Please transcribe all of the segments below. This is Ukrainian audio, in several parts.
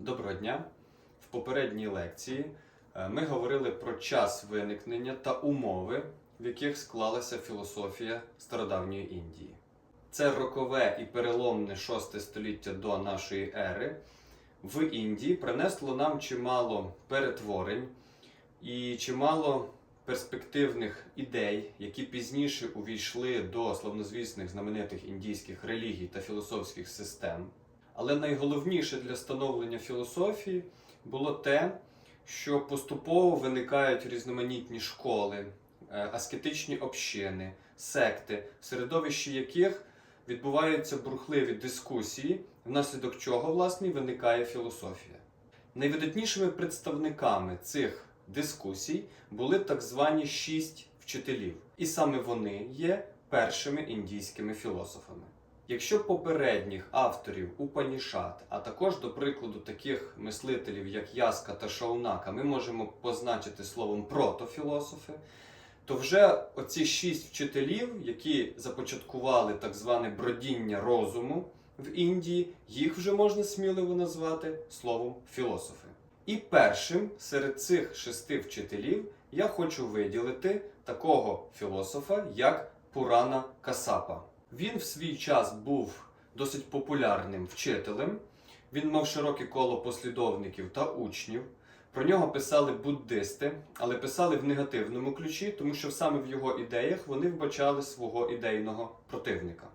Доброго дня! В попередній лекції е, ми говорили про час виникнення та умови, в яких склалася філософія стародавньої Індії. Це рокове і переломне шосте століття до нашої ери в Індії принесло нам чимало перетворень і чимало перспективних ідей, які пізніше увійшли до славнозвісних знаменитих індійських релігій та філософських систем. Але найголовніше для становлення філософії було те, що поступово виникають різноманітні школи, е, аскетичні общини, секти, в середовищі яких відбуваються бурхливі дискусії, внаслідок чого власне виникає філософія. Найвидатнішими представниками цих дискусій були так звані шість вчителів, і саме вони є першими індійськими філософами. Якщо попередніх авторів Упанішат, а також до прикладу таких мислителів, як Яска та Шаунака, ми можемо позначити словом протофілософи, то вже оці шість вчителів, які започаткували так зване бродіння розуму в Індії, їх вже можна сміливо назвати словом філософи. І першим серед цих шести вчителів я хочу виділити такого філософа, як Пурана Касапа. Він в свій час був досить популярним вчителем. Він мав широке коло послідовників та учнів. Про нього писали буддисти, але писали в негативному ключі, тому що саме в його ідеях вони вбачали свого ідейного противника.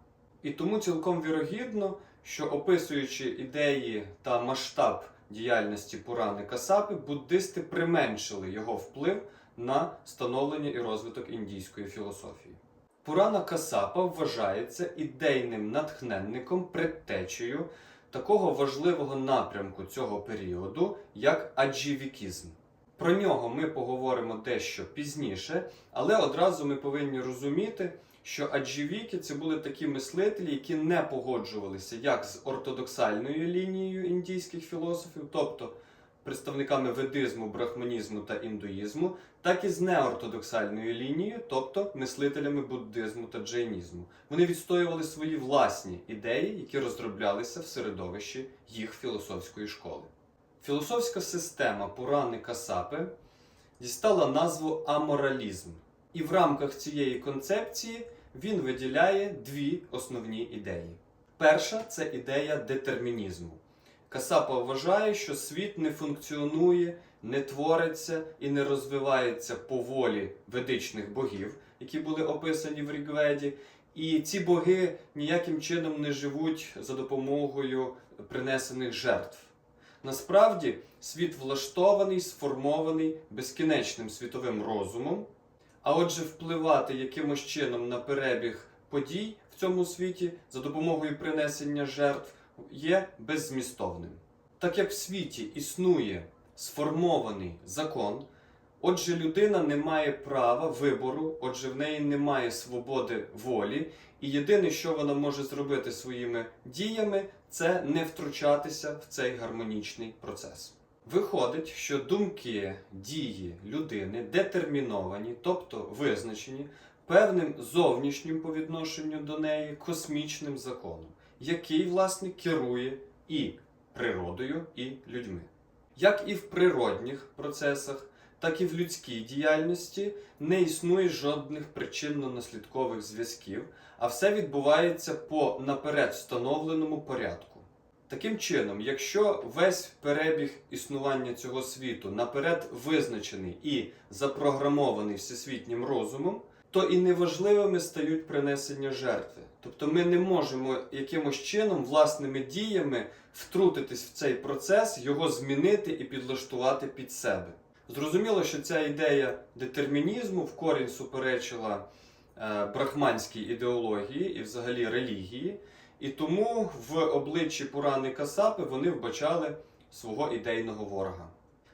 І тому цілком вірогідно, що описуючи ідеї та масштаб діяльності Пурани Касапи, буддисти применшили його вплив на становлення і розвиток індійської філософії. Пурана Касапа вважається ідейним натхненником, предтечею такого важливого напрямку цього періоду, як аджівікізм. Про нього ми поговоримо дещо пізніше, але одразу ми повинні розуміти, що аджівіки це були такі мислителі, які не погоджувалися як з ортодоксальною лінією індійських філософів, тобто представниками ведизму, брахманізму та індуїзму, так і з неортодоксальною лінією, тобто мислителями буддизму та джайнізму. Вони відстоювали свої власні ідеї, які розроблялися в середовищі їх філософської школи. Філософська система Пурани Касапи дістала назву аморалізм, і в рамках цієї концепції він виділяє дві основні ідеї. Перша це ідея детермінізму. Касапа вважає, що світ не функціонує, не твориться і не розвивається по волі ведичних богів, які були описані в Рігведі. І ці боги ніяким чином не живуть за допомогою принесених жертв. Насправді, світ влаштований, сформований безкінечним світовим розумом, а отже, впливати якимось чином на перебіг подій в цьому світі за допомогою принесення жертв є беззмістовним. Так як в світі існує сформований закон, отже, людина не має права вибору, отже, в неї немає свободи волі, і єдине, що вона може зробити своїми діями, це не втручатися в цей гармонічний процес. Виходить, що думки, дії людини детерміновані, тобто визначені певним зовнішнім по відношенню до неї космічним законом, який, власне, керує і природою, і людьми. Як і в природних процесах, так і в людській діяльності не існує жодних причинно-наслідкових зв'язків, а все відбувається по наперед встановленому порядку. Таким чином, якщо весь перебіг існування цього світу наперед визначений і запрограмований всесвітнім розумом, то і неважливими стають принесення жертви. Тобто ми не можемо якимось чином власними діями втрутитись в цей процес, його змінити і підлаштувати під себе. Зрозуміло, що ця ідея детермінізму в корінь суперечила е, брахманській ідеології і взагалі релігії, і тому в обличчі Пурани Касапи вони вбачали свого ідейного ворога.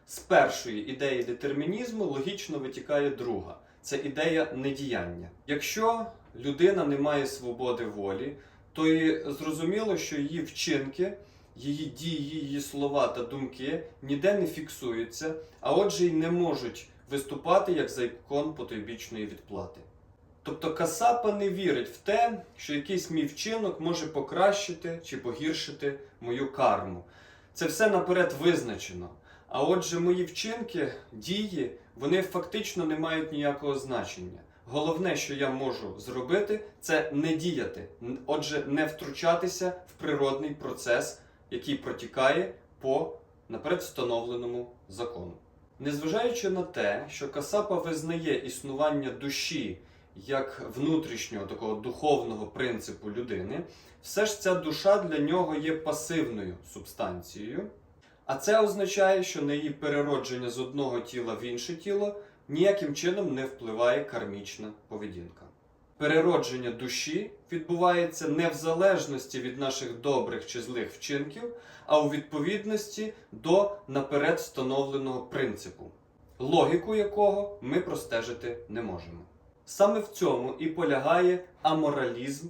З першої ідеї детермінізму логічно витікає друга це ідея недіяння. Якщо людина не має свободи волі, то і зрозуміло, що її вчинки, її дії, її слова та думки ніде не фіксуються, а отже й не можуть виступати як закон потойбічної відплати. Тобто Касапа не вірить в те, що якийсь мій вчинок може покращити чи погіршити мою карму. Це все наперед визначено. А отже, мої вчинки, дії, вони фактично не мають ніякого значення. Головне, що я можу зробити, це не діяти. Отже, не втручатися в природний процес, який протікає по наперед встановленому закону. Незважаючи на те, що Касапа визнає існування душі як внутрішнього такого духовного принципу людини, все ж ця душа для нього є пасивною субстанцією. А це означає, що на її переродження з одного тіла в інше тіло ніяким чином не впливає кармічна поведінка. Переродження душі відбувається не в залежності від наших добрих чи злих вчинків, а у відповідності до наперед встановленого принципу, логіку якого ми простежити не можемо. Саме в цьому і полягає аморалізм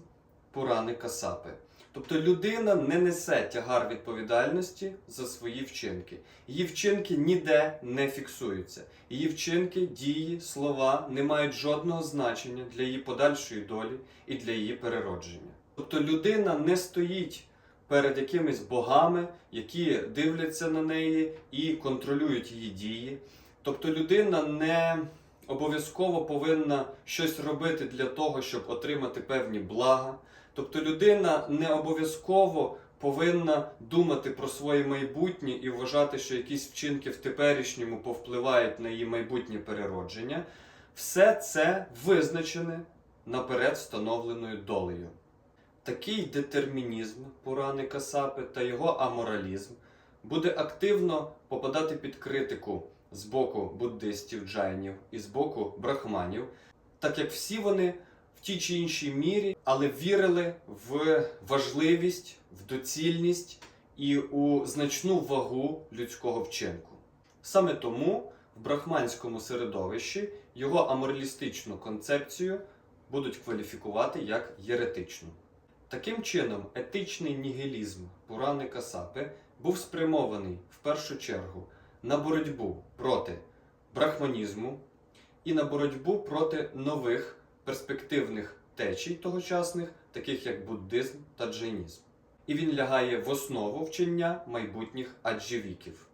Пурани Касапи. Тобто людина не несе тягар відповідальності за свої вчинки. Її вчинки ніде не фіксуються. Її вчинки, дії, слова не мають жодного значення для її подальшої долі і для її переродження. Тобто людина не стоїть перед якимись богами, які дивляться на неї і контролюють її дії. Тобто людина не обов'язково повинна щось робити для того, щоб отримати певні блага. Тобто людина не обов'язково повинна думати про своє майбутнє і вважати, що якісь вчинки в теперішньому повпливають на її майбутнє переродження. Все це визначене наперед встановленою долею. Такий детермінізм Пурани Касапи та його аморалізм буде активно попадати під критику з боку буддистів, джайнів і з боку брахманів, так як всі вони в тій чи іншій мірі, але вірили в важливість, в доцільність і у значну вагу людського вчинку. Саме тому в брахманському середовищі його аморалістичну концепцію будуть кваліфікувати як єретичну. Таким чином, етичний нігілізм Пурани Касапи був спрямований в першу чергу на боротьбу проти брахманізму і на боротьбу проти нових перспективних течій тогочасних, таких як буддизм та джайнізм. І він лягає в основу вчення майбутніх аджівіків.